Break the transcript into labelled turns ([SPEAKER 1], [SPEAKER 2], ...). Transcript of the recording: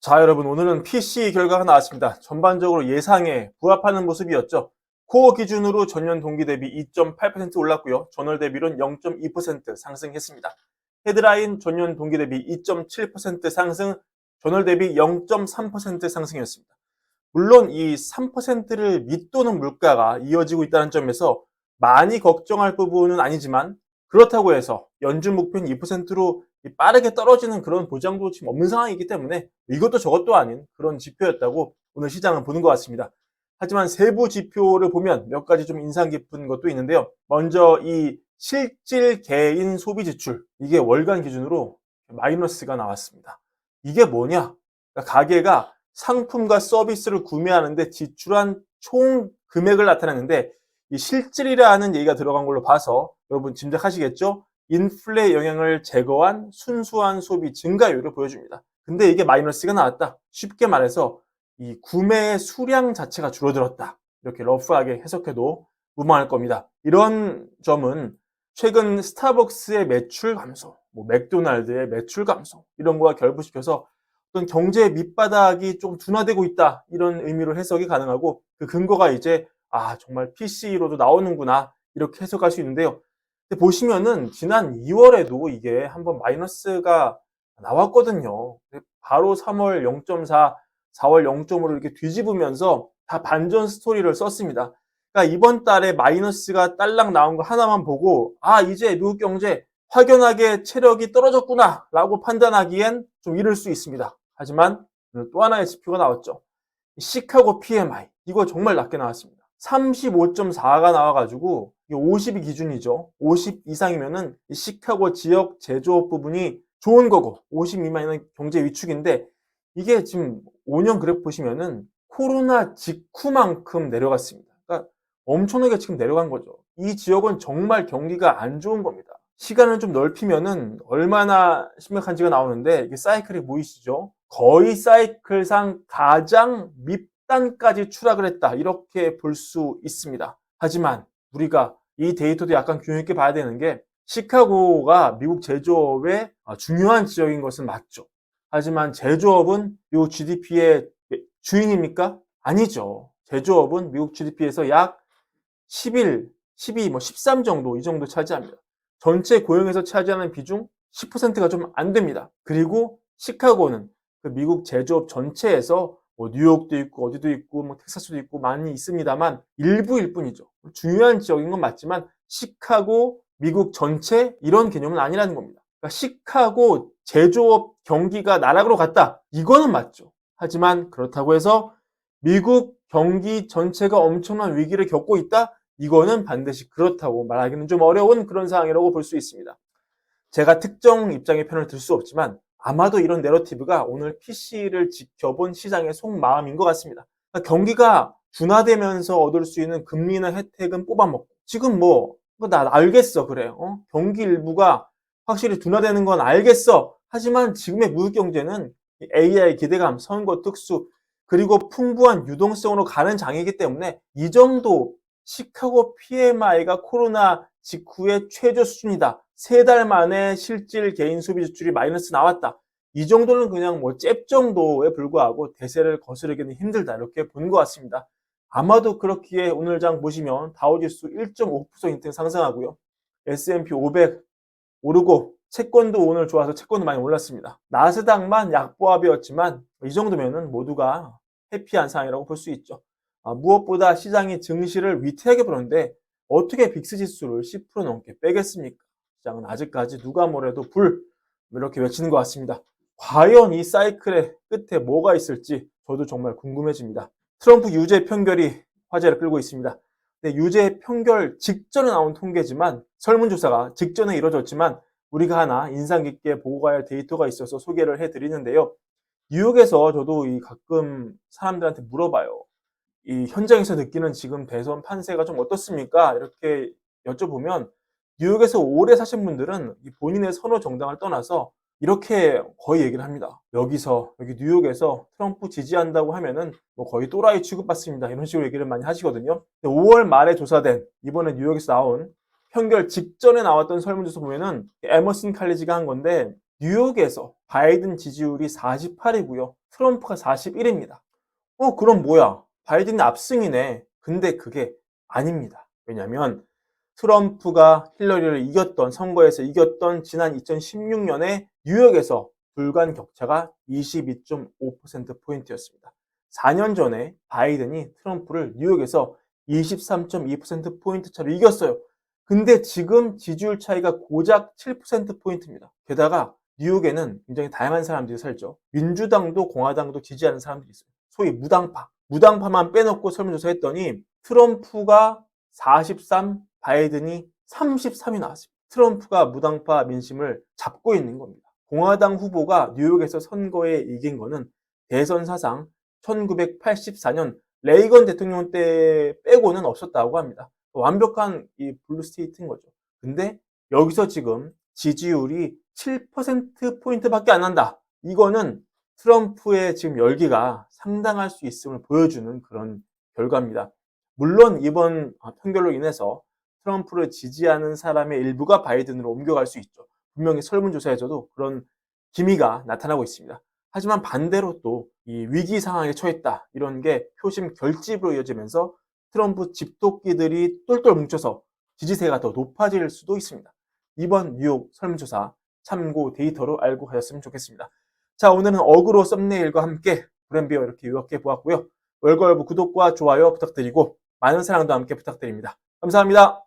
[SPEAKER 1] 자, 여러분, 오늘은 PC 결과가 나왔습니다. 전반적으로 예상에 부합하는 모습이었죠. 코어 기준으로 전년 동기 대비 2.8% 올랐고요. 전월 대비로는 0.2% 상승했습니다. 헤드라인 전년 동기 대비 2.7% 상승, 전월 대비 0.3% 상승이었습니다. 물론 이 3%를 밑도는 물가가 이어지고 있다는 점에서 많이 걱정할 부분은 아니지만 그렇다고 해서 연준 목표는 2%로 빠르게 떨어지는 그런 보장도 지금 없는 상황이기 때문에 이것도 저것도 아닌 그런 지표였다고 오늘 시장은 보는 것 같습니다. 하지만 세부 지표를 보면 몇 가지 좀 인상 깊은 것도 있는데요. 먼저 이 실질 개인 소비 지출 이게 월간 기준으로 마이너스가 나왔습니다. 이게 뭐냐? 그러니까 가게가 상품과 서비스를 구매하는데 지출한 총 금액을 나타내는데 이 실질이라는 얘기가 들어간 걸로 봐서 여러분 짐작하시겠죠? 인플레 영향을 제거한 순수한 소비 증가율을 보여줍니다. 근데 이게 마이너스가 나왔다. 쉽게 말해서 이 구매의 수량 자체가 줄어들었다. 이렇게 러프하게 해석해도 무방할 겁니다. 이런 점은 최근 스타벅스의 매출 감소, 뭐 맥도날드의 매출 감소 이런 거와 결부시켜서 어떤 경제 밑바닥이 좀 둔화되고 있다 이런 의미로 해석이 가능하고 그 근거가 이제 아 정말 PC로도 나오는구나 이렇게 해석할 수 있는데요. 보시면은 지난 2월에도 이게 한번 마이너스가 나왔거든요. 바로 3월 0.4, 4월 0.5를 이렇게 뒤집으면서 다 반전 스토리를 썼습니다. 그러니까 이번 달에 마이너스가 딸랑 나온 거 하나만 보고 아 이제 미국 경제 확연하게 체력이 떨어졌구나 라고 판단하기엔 좀 이를 수 있습니다. 하지만 또 하나의 지표가 나왔죠. 시카고 PMI 이거 정말 낮게 나왔습니다. 35.4가 나와가지고 50이 기준이죠. 50 이상이면은 시카고 지역 제조업 부분이 좋은 거고 50 미만이면 경제 위축인데 이게 지금 5년 그래프 보시면은 코로나 직후만큼 내려갔습니다. 그러니까 엄청나게 지금 내려간 거죠. 이 지역은 정말 경기가 안 좋은 겁니다. 시간을 좀 넓히면은 얼마나 심각한지가 나오는데 이게 사이클이 보이시죠? 거의 사이클상 가장 밑단까지 추락을 했다. 이렇게 볼 수 있습니다. 하지만 우리가 이 데이터도 약간 균형 있게 봐야 되는 게 시카고가 미국 제조업의 중요한 지역인 것은 맞죠. 하지만 제조업은 미국 GDP의 주인입니까? 아니죠. 제조업은 미국 GDP에서 약 11, 12, 뭐 13 정도 이 정도 차지합니다. 전체 고용에서 차지하는 비중 10%가 좀 안 됩니다. 그리고 시카고는 그 미국 제조업 전체에서 뭐 뉴욕도 있고 어디도 있고 뭐 텍사스도 있고 많이 있습니다만 일부일 뿐이죠. 중요한 지역인 건 맞지만 시카고 미국 전체 이런 개념은 아니라는 겁니다. 그러니까 시카고 제조업 경기가 나락으로 갔다. 이거는 맞죠. 하지만 그렇다고 해서 미국 경기 전체가 엄청난 위기를 겪고 있다? 이거는 반드시 그렇다고 말하기는 좀 어려운 그런 상황이라고 볼 수 있습니다. 제가 특정 입장의 편을 들 수 없지만 아마도 이런 내러티브가 오늘 PC를 지켜본 시장의 속마음인 것 같습니다. 그러니까 경기가 둔화되면서 얻을 수 있는 금리나 혜택은 뽑아먹고 지금 뭐 나 알겠어 그래 어? 경기 일부가 확실히 둔화되는 건 알겠어 하지만 지금의 무역 경제는 AI 기대감, 선거 특수 그리고 풍부한 유동성으로 가는 장이기 때문에 이 정도 시카고 PMI가 코로나 직후의 최저 수준이다. 세 달 만에 실질 개인 소비 지출이 마이너스 나왔다. 이 정도는 그냥 뭐 잽 정도에 불과하고 대세를 거스르기는 힘들다. 이렇게 보는 것 같습니다. 아마도 그렇기에 오늘 장 보시면 다우지수 1.5% 상승하고요. S&P 500 오르고 채권도 오늘 좋아서 채권도 많이 올랐습니다. 나스닥만 약보합이었지만 이 정도면은 모두가 해피한 상황이라고 볼 수 있죠. 아, 무엇보다 시장이 증시를 위태하게 보는데 어떻게 빅스 지수를 10% 넘게 빼겠습니까? 시장은 아직까지 누가 뭐래도 불 이렇게 외치는 것 같습니다. 과연 이 사이클의 끝에 뭐가 있을지 저도 정말 궁금해집니다. 트럼프 유죄 판결이 화제를 끌고 있습니다. 네, 유죄 판결 직전에 나온 통계지만 설문조사가 직전에 이루어졌지만 우리가 하나 인상 깊게 보고 가야 할 데이터가 있어서 소개를 해드리는데요. 뉴욕에서 저도 이 가끔 사람들한테 물어봐요. 이 현장에서 느끼는 지금 대선 판세가 좀 어떻습니까? 이렇게 여쭤보면 뉴욕에서 오래 사신 분들은 본인의 선호 정당을 떠나서 이렇게 거의 얘기를 합니다. 여기서 여기 뉴욕에서 트럼프 지지한다고 하면은 뭐 거의 또라이 취급받습니다. 이런 식으로 얘기를 많이 하시거든요. 5월 말에 조사된 이번에 뉴욕에서 나온 편결 직전에 나왔던 설문조사 보면은 에머슨 칼리지가 한 건데 뉴욕에서 바이든 지지율이 48이고요. 트럼프가 41입니다. 어, 그럼 뭐야? 바이든이 압승이네. 근데 그게 아닙니다. 왜냐면 트럼프가 힐러리를 이겼던 선거에서 이겼던 지난 2016년에 뉴욕에서 불간 격차가 22.5%포인트였습니다. 4년 전에 바이든이 트럼프를 뉴욕에서 23.2%포인트 차로 이겼어요. 근데 지금 지지율 차이가 고작 7%포인트입니다. 게다가 뉴욕에는 굉장히 다양한 사람들이 살죠. 민주당도 공화당도 지지하는 사람들이 있어요. 소위 무당파. 무당파만 빼놓고 설문조사 했더니 트럼프가 43, 바이든이 33이 나왔습니다. 트럼프가 무당파 민심을 잡고 있는 겁니다. 공화당 후보가 뉴욕에서 선거에 이긴 거는 대선 사상 1984년 레이건 대통령 때 빼고는 없었다고 합니다. 완벽한 이 블루 스테이트인 거죠. 근데 여기서 지금 지지율이 7%포인트밖에 안 난다. 이거는 트럼프의 지금 열기가 상당할 수 있음을 보여주는 그런 결과입니다. 물론 이번 판결로 인해서 트럼프를 지지하는 사람의 일부가 바이든으로 옮겨갈 수 있죠. 분명히 설문조사에서도 그런 기미가 나타나고 있습니다. 하지만 반대로 또 이 위기 상황에 처했다 이런 게 표심 결집으로 이어지면서 트럼프 집도끼들이 똘똘 뭉쳐서 지지세가 더 높아질 수도 있습니다. 이번 뉴욕 설문조사 참고 데이터로 알고 가셨으면 좋겠습니다. 자 오늘은 어그로 썸네일과 함께 브랜비어 이렇게 유학해 보았고요. 월걸부 구독과 좋아요 부탁드리고 많은 사랑도 함께 부탁드립니다. 감사합니다.